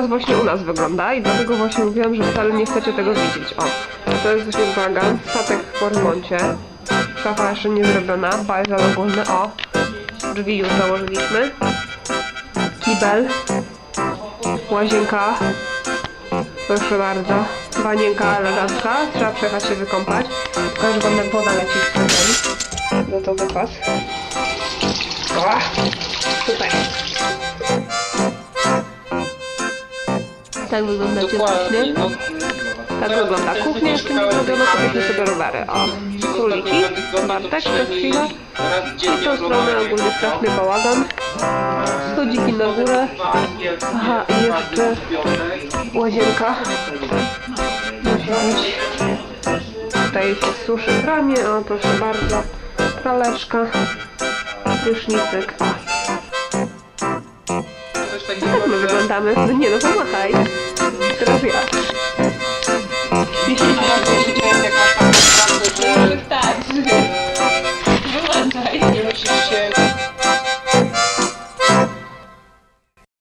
teraz właśnie u nas wygląda i dlatego właśnie mówiłam, że wcale nie chcecie tego widzieć. O, to jest właśnie bagan, statek w remoncie. Szafa jeszcze nie zrobiona, bajzel ogólny, o. Drzwi już założyliśmy. Kibel. Łazienka. Proszę bardzo. Wanienka elegancka. Trzeba przejechać się wykąpać. Pokażę wam woda leci z tym. No to wypas. O, tutaj. Tak wygląda kuchnia. no, Tak wygląda kuchnia, jeszcze nie zrobiono, kupiliśmy sobie rowery. O, króliki. Bartek, przez chwilę. I tą stronę ogólnie straszny bałagan. Schodziki na górę. Aha, i jeszcze łazienka. Musi być. Tutaj się suszy pranie, o proszę bardzo. Praleczka. Coś tak takiego, my wyglądamy. No nie no, pomachaj.